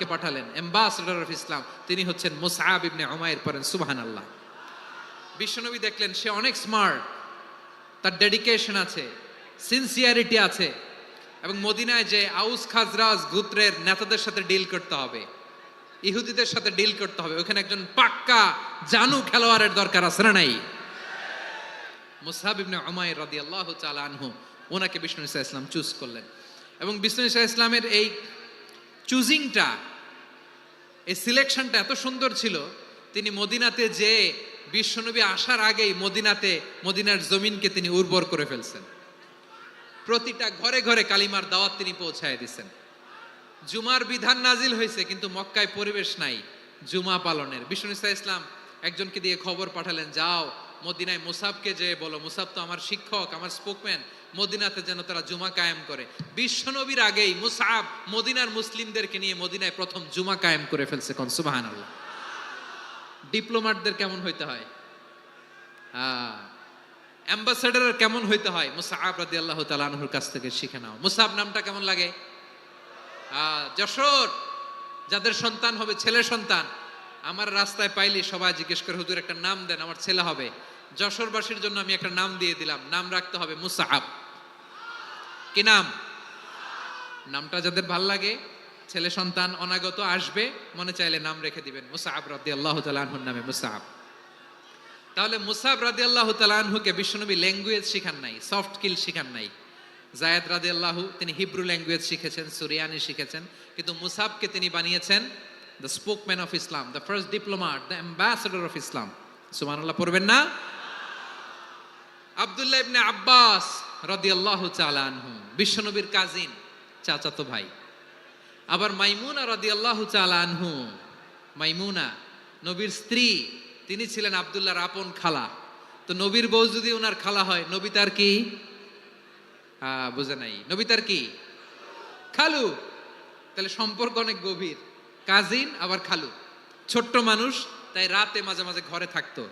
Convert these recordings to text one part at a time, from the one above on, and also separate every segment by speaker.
Speaker 1: ডিপ্লোমাটকে পাঠালেন ambassador of ইসলাম তিনি হচ্ছেন মুসাহাব ইবনে উমায়ের পড়েন সুবহান আল্লাহ বিশ্বনবী দেখলেন, সে অনেক স্মার্ট তার ডেডিকেশন আছে সিনসিয়ারিটি আছে, এবং মদিনায় যে আউস খাজরাজ গুত্রের নেতাদের সাথে ডিল করতে হবে, ইহুদিদের সাথে ডিল করতে হবে, ওখানে একজন পাক্কা জানু খেলোয়াড়ের দরকার আছে না নাই? মুসাহাব ইবনে উমায়ের রাদিয়াল্লাহু তাআলা আনহু, ওনাকে বিষ্ণু ইসা ইসলাম চুজ করলেন। এবং বিষ্ণু ইসা ইসলামের এই চুজিংটা এই সিলেকশনটা এত সুন্দর ছিল, তিনি মদিনাতে যে বিশ্বনবী আসার আগেই মদিনাতে, মদিনার জমিনকে তিনি উর্বর করে ফেলছেন। প্রতিটা ঘরে ঘরে কালিমার দাওয়াত তিনি পৌঁছায় দিচ্ছেন। জুমার বিধান নাজিল হয়েছে, কিন্তু মক্কায় পরিবেশ নাই, জুমা পালনের। বিষ্ণু ইসা ইসলাম একজনকে দিয়ে খবর পাঠালেন, যাও মদিনায় মুসাবকে যে বলো মুসাব তো আমার শিক্ষক আমার স্পোকম্যান মদিনাতে যেন তারা জুমা কায়েম করে। বিশ্বনবীর আগেই মুসাব মদিনার মুসলিমদেরকে নিয়ে মদিনায় প্রথম জুমা কায়েম করে ফেলছে কোন? সুবাহান আল্লাহ ডিপ্লোমাটদের কেমন হইতে হয়? অ্যাম্বাসেডারের কেমন হইতে হয়? মুসাহাব রাদি আল্লাহ তালানহুর কাছ থেকে শিখে নাও। মুসাহাব নামটা কেমন লাগে? আহ, যশোর। যাদের সন্তান হবে ছেলে সন্তান। আমার রাস্তায় পাইলে সবাই জিজ্ঞেস করে, হুজুর, একটা নাম দেন, আমার ছেলে হবে। যশোরবাসীর জন্য আমি একটা নাম দিয়ে দিলাম। নাম রাখতে হবে মুসাহাব কি নাম? নামটা যাদের ভালো লাগে, ছেলে সন্তান অনাগত আসবে, মনে চাইলে নাম রেখে দিবেন। মুসাহাব রাদি আল্লাহ তালানহুর নামে মুসাহাব তাহলে মুসাব রাদি আল্লাহ তালানহুকে বিশ্বনবী ল্যাঙ্গুয়েজ শিখান নাই, সফট স্কিল শিখান নাই। জায়দ রাদি আল্লাহু তিনি হিব্রু ল্যাঙ্গুয়েজ শিখেছেন, সুরিয়ানি শিখেছেন, কিন্তু মুসাবকে তিনি বানিয়েছেন the spokesman of Islam the first diplomat the ambassador of Islam সুমানুল্লাহ পড়বেন না আব্দুল্লাহ ইবনে আব্বাস রাদিয়াল্লাহু আনহু বিশ্বনবীর কাজিন চাচাতো ভাই আবার মাইমুনা রাদিয়াল্লাহু তাআলা আনহু মাইমুনা নবীর স্ত্রী তিনি ছিলেন আব্দুল্লাহর আপন খালা তো নবীর বউ যদি ওনার খালা হয় নবী তার কি বুঝে নাই নবী তার কি খালু তাহলে সম্পর্ক অনেক গভীর কাজিন, আবার খালু। ছোট্ট মানুষ, তাই রাতে মাঝে মাঝে ঘরে থাকতো।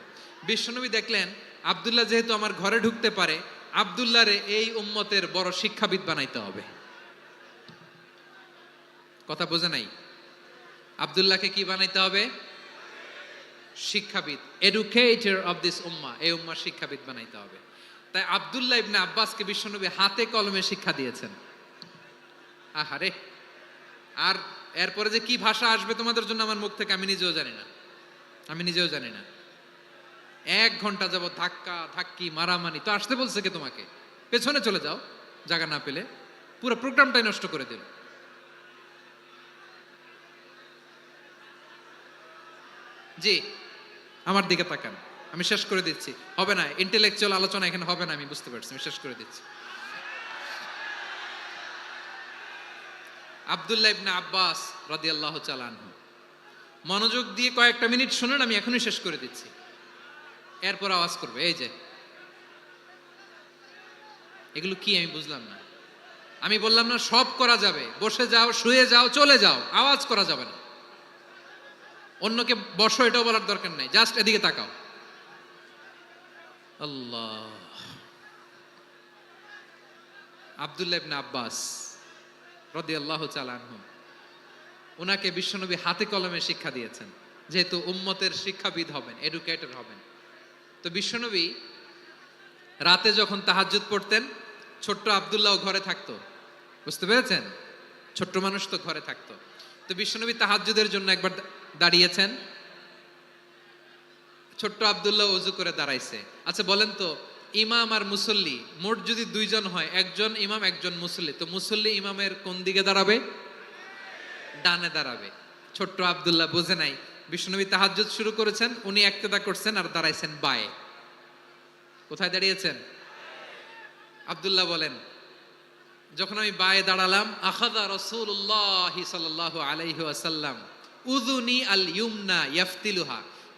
Speaker 1: বিশ্বনবী দেখলেন, আব্দুল্লাহ যেহেতু আমার ঘরে ঢুকতে পারে, আব্দুল্লাহরে এই উম্মতের বড় শিক্ষাবিদ বানাইতে হবে। কথা বোঝে নাই? আব্দুল্লাহকে কি বানাইতে হবে? শিক্ষাবিদ। এডুকেটর অফ দিস উম্মা, এই উম্মার শিক্ষাবিদ বানাইতে হবে। তাই আব্দুল্লাহ ইবনে আব্বাসকে বিশ্বনবী হাতে কলমে শিক্ষা দিয়েছেন। আহারে! আর এরপরে যে কি ভাষা আসবে তোমাদের জন্য আমার মুখ থেকে আমি নিজেও জানি না। আমি নিজেও জানি না। এক ঘণ্টা যাব ধাক্কা, ধাক্কি, মারামারি, তো আসতে বলছে কে তোমাকে? পেছনে চলে যাও, জায়গা না পেলে। পুরো প্রোগ্রামটাই নষ্ট করে দিল। জি, আমার দিকে তাকান। আমি শেষ করে দিচ্ছি। হবে না ইন্টেলেকচুয়াল আলোচনা এখানে হবে না, আমি বুঝতে পারছি, আমি শেষ করে দিচ্ছি। আব্দুল্লাহ ইবনে আব্বাস রাদিয়াল্লাহু আনহু। মনোযোগ দিয়ে কয়েকটা মিনিট শুনুন, আমি এখনই শেষ করে দিচ্ছি। এরপর আওয়াজ করবে, এই যে। এগুলো কি আমি বুঝলাম না। আমি বললাম না, সব করা যাবে। বসে যাও, শুয়ে যাও, চলে যাও, আওয়াজ করা যাবে না। অন্যকে বসো, এটাও বলার দরকার নাই, জাস্ট এদিকে তাকাও। আল্লাহ। আব্দুল্লাহ ইবনে আব্বাস। রাদিয়াল্লাহু তাআলা আনহু। ওনাকে বিশ্বনবী হাতে কলমে শিক্ষা দিয়েছেন, যেহেতু উম্মতের শিক্ষাবিদ হবেন এডুকেটর হবেন। তো বিশ্বনবী রাতে যখন তাহাজ্জুদ পড়তেন, ছোট্ট আব্দুল্লাহ ঘরে থাকতো। বুঝতে পেরেছেন? ছোট্ট মানুষ তো ঘরে থাকতো। তো বিশ্বনবী তাহাজ্জুদের জন্য একবার দাঁড়িয়েছেন। ছোট্ট আব্দুল্লাহ উজু করে দাঁড়াইছে। আচ্ছা বলেন তো ইমাম আর মুসল্লি, মোট যদি দুইজন হয়, একজন ইমাম, একজন মুসল্লি, তো মুসল্লি ইমামের কোন দিকে দাঁড়াবে? ডানে দাঁড়াবে। ছোট্ট আব্দুল্লাহ বুঝে নাই। বিষ্ণুনবী তাহাজ্জুদ শুরু করেছেন, উনি একতেদা করছেন আর দাঁড়াইছেন বায়ে। কোথায় দাঁড়িয়েছেন? আব্দুল্লাহ বলেন, যখন আমি বায়ে দাঁড়ালাম আখাদা রসুল্লাহ সাল্লাহ আলাইহি আসাল্লাম উদুনি আল ইউমনা ইয়াফতিলুহা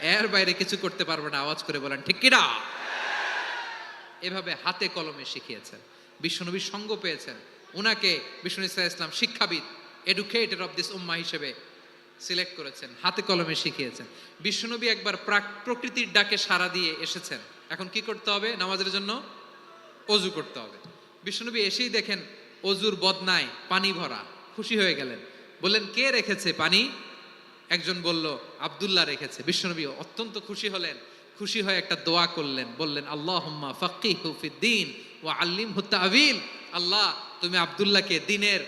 Speaker 1: এর বাইরে কিছু করতে পারবে না, আওয়াজ করে বলেন, ঠিক কিনা? এভাবে হাতে কলমে শিখিয়েছেন বিশ্বনবী সঙ্গ পেয়েছেন। উনাকে বিষ্ণু ইসা ইসলাম শিক্ষাবিদ এডুকেটেড অফ দিস উম্মা হিসেবে সিলেক্ট করেছেন, হাতে কলমে শিখিয়েছেন। বিশ্বনবী একবার প্রাক- প্রকৃতির ডাকে সাড়া দিয়ে এসেছেন। এখন কি করতে হবে? নামাজের জন্য অজু করতে হবে। বিশ্বনবী এসেই দেখেন অজুর বদনায় পানি ভরা, খুশি হয়ে গেলেন। বললেন, কে রেখেছে পানি? একজন বলল, আব্দুল্লাহ রেখেছে। বিশ্বনবী অত্যন্ত খুশি হলেন। খুশি হয়ে একটা দোয়া করলেন, বললেন আল্লাহ ফকিহু ফিদ্দিন ও আল্লিম হুত্তাবিল আল্লাহ, তুমি আব্দুল্লাহকে দিনের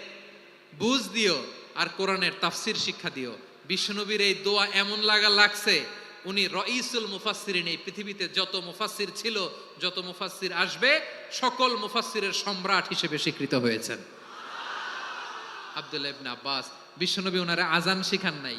Speaker 1: বুঝ দিও আর কোরআনের তাফসির শিক্ষা দিও। বিশ্বনবীর এই দোয়া এমন লাগা লাগছে, উনি রঈসুল মুফাসসিরিন, এই পৃথিবীতে যত মুফাসসির ছিল, যত মুফাসসির আসবে, সকল মুফাসসিরের সম্রাট হিসেবে স্বীকৃত হয়েছেন। আব্দুল্লাহ আব্বাস, বিশ্বনবী ওনারে আজান শিখান নাই।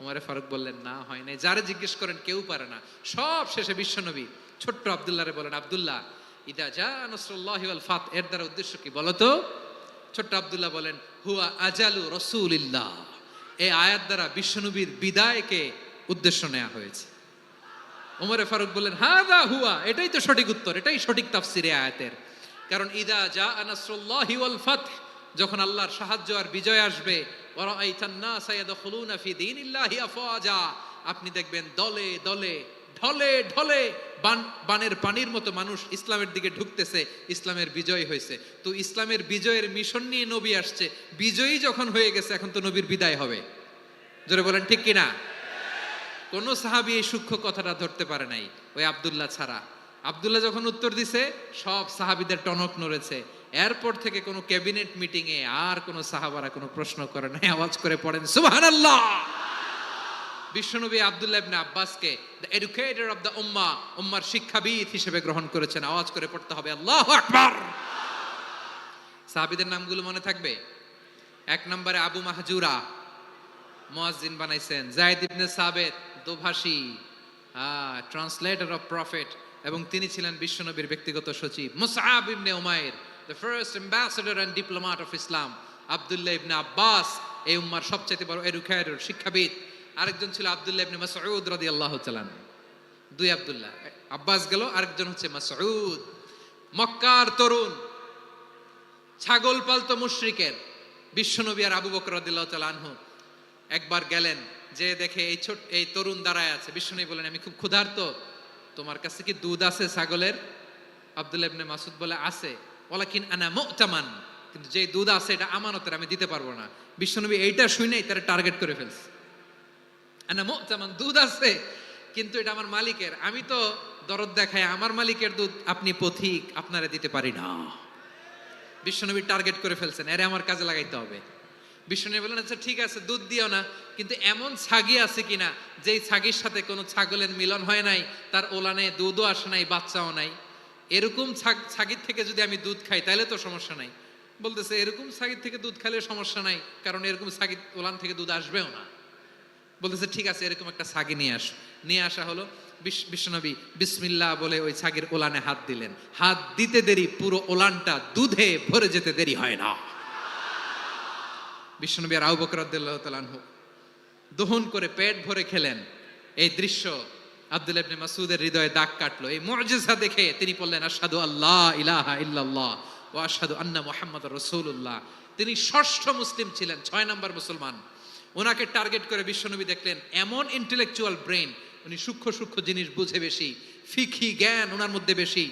Speaker 1: উমরে ফারুক বললেন, না, হয় নাই। যারা জিজ্ঞেস করেন, কেউ পারে না। সব শেষে বিশ্বনবী ছোট্ট আবদুল্লাহরে বলেন, আবদুল্লাহ, ইদা যা নসরুল্লাহ ফাত। এর দ্বারা উদ্দেশ্য কি বলতো? ছোট্ট আবদুল্লাহ বলেন, হুয়া আজালু রসুলিল্লাহ। এই আয়াত দ্বারা বিশ্বনবীর বিদায়কে উদ্দেশ্য নেওয়া হয়েছে। ওমরে ফারুক বললেন হা দা হুয়া। এটাই তো সঠিক উত্তর, এটাই সঠিক তাফসিরে আয়াতের। কারণ, ইদা যা আনাসরুল্লাহি ওয়াল ফাত। যখন আল্লাহর সাহায্য আর বিজয় আসবে আপনি দেখবেন দলে দলে, ঢলে ঢলে বানের পানির মতো মানুষ ইসলামের দিকে ঢুকতেছে, ইসলামের বিজয় হয়েছে। তো ইসলামের বিজয়ের মিশন নিয়ে নবী আসছে, বিজয়ী যখন হয়ে গেছে, এখন তো নবীর বিদায় হবে। জোরে বলেন, ঠিক কিনা? কোন সাহাবি এই সূক্ষ্ম কথাটা ধরতে পারে নাই, ওই আব্দুল্লাহ ছাড়া। আবদুল্লাহ যখন উত্তর দিছে, সব সাহাবিদের টনক নড়েছে। এরপর থেকে কোনো ক্যাবিনেট মিটিং এ আর কোনো সাহাবারা কোনো প্রশ্ন করে নাই, আওয়াজ করে পড়েন, সুবহানাল্লাহ! বিশ্বনবী আব্দুল্লাহ ইবনে আব্বাসকে the educator of the ummah উম্মার শিক্ষাবিদ হিসেবে গ্রহণ করেছেন। আওয়াজ করে পড়তে হবে, আল্লাহু আকবার! সাহাবীদের নামগুলো মনে থাকবে? এক নম্বরে আবু মাহজুরা, মুয়াজ্জিন বানাইছেন, জায়েদ ইবনে সাবেত, দোভাষী ট্রান্সলেটর অফ প্রফেট এবং তিনি ছিলেন বিশ্বনবীর ব্যক্তিগত সচিব। Musab ibn Umair the first ambassador and diplomat of Islam Abdullah ibn Abbas এই উম্মার সবচেয়ে বড় এডুকেটর শিক্ষাবিদ। আরেকজন ছিল আব্দুল্লাহ ইবনে মাসউদ রাদিয়াল্লাহু তাআলা দুই আব্দুল্লাহ। আব্বাস গেল, আরেকজন হচ্ছে মাসউদ। মক্কার তরুণ, ছাগল পালতো মুশরিকের বিশ্বনবী আর আবু বকর রাদিয়াল্লাহু তাআলা আনহু। একবার গেলেন, যে দেখে এই ছোট, এই তরুণ দাঁড়ায় আছে। বিশ্বনবী বলেন আমি খুব ক্ষুধার্ত। তোমার কাছে কি দুধ আছে ছাগলের? আব্দুল্লাহ ইবনে মাসুদ বলে, আছে। ওয়ালাকিন আনা মুতামান। কিন্তু যে দুধ আছে, এটা আমানতের, আমি দিতে পারব না। বিশ্বনবী এইটা শুনেই তারা টার্গেট করে ফেলছে। আনা মুতামান, দুধ আছে, কিন্তু এটা আমার মালিকের। আমি তো দরদ দেখাই, আমার মালিকের দুধ আপনি পথিক, আপনারা দিতে পারি না। বিশ্বনবী টার্গেট করে ফেলছেন, এরে আমার কাজে লাগাইতে হবে। বিশ্বনবী বললেন আচ্ছা ঠিক আছে, দুধ দিও না, কিন্তু এমন ছাগি আছে কিনা, যেই ছাগির সাথে কোনো ছাগলের মিলন হয় নাই, তার ওলানে দুধও আসে নাই, বাচ্চাও নাই। এরকম ছাগ- ছাগির থেকে যদি আমি দুধ খাই, তাহলে তো সমস্যা নাই। বলতেছে, এরকম ছাগির থেকে দুধ খাইলে সমস্যা নাই, কারণ এরকম ছাগির ওলান থেকে দুধ আসবেও না। বলতেছে, ঠিক আছে, এরকম একটা ছাগি নিয়ে আস। নিয়ে আসা হলো, বিশ- বিশ্বনবী বিসমিল্লাহ বলে ওই ছাগির ওলানে হাত দিলেন। হাত দিতে দেরি, পুরো ওলানটা দুধে ভরে যেতে দেরি হয় না। বিশ্বনবী আর আবু বকর দহন করে পেট ভরে খেলেন। এই দৃশ্য আব্দুল ইবনে মাসুদের হৃদয়ে দাগ কাটলো। এই মুআজিজা দেখে তিনি বললেন, আশহাদু আল্লাহ ইলাহা ইল্লাল্লাহ ওয়া আশহাদু আন্না মুহাম্মাদুর রাসূলুল্লাহ। তিনি ষষ্ঠ মুসলিম ছিলেন, ছয় নম্বর মুসলমান। ওনাকে টার্গেট করে বিশ্বনবী দেখলেন, এমন ইন্টেলেকচুয়াল ব্রেন উনি সূক্ষ্ম সূক্ষ্ম জিনিস বুঝে বেশি ফিকি জ্ঞান ওনার মধ্যে বেশি।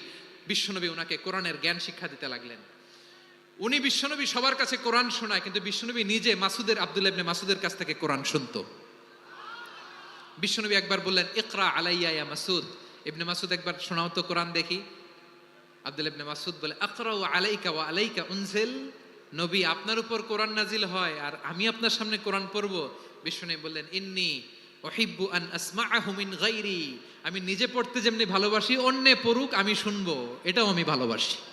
Speaker 1: বিশ্বনবী ওনাকে কোরআনের জ্ঞান শিক্ষা দিতে লাগলেন। উনি বিশ্বনবী সবার কাছে কোরআন শোনায়, কিন্তু বিশ্বনবী নিজে মাসুদের আব্দুল ইবনে মাসুদের কাছ থেকে কোরআন শুনতো। বিশ্বনবী একবার বললেন, ইকরা আলাইয়া ইয়া মাসুদ। ইবনে মাসুদ একবার, শোনাও তো কোরআন দেখি। আব্দুল ইবনে মাসুদ বলে, আকরাউ আলাইকা ওয়া আলাইকা উনজিল। নবী, আপনার উপর কোরআন নাজিল হয় আর আমি আপনার সামনে কোরআন পড়ব। বিশ্বনবী বললেন, ইন্নি ওহিব্বু আন আসমাআহু মিন গায়রি। আমি নিজে পড়তে যেমনি ভালোবাসি, অন্যে পড়ুক, আমি শুনব। এটাও আমি ভালোবাসি।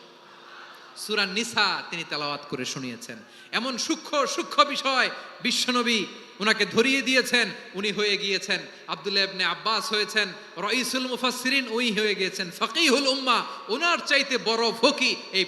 Speaker 1: সুরা নিসা তিনি তেলাওয়াত করে শুনিয়েছেন। এমন সূক্ষ্ম সূক্ষ্ম বিষয় বিশ্বনবী উনাকে ধরিয়ে দিয়েছেন, উনি হয়ে গিয়েছেন, আবদুল্লাহ ইবনে আব্বাস হয়েছেন, রইসুল মুফাসসিরিন উনি হয়ে গিয়েছেন, ফকিহুল উম্মা ওনার চাইতে বড় ফকি এই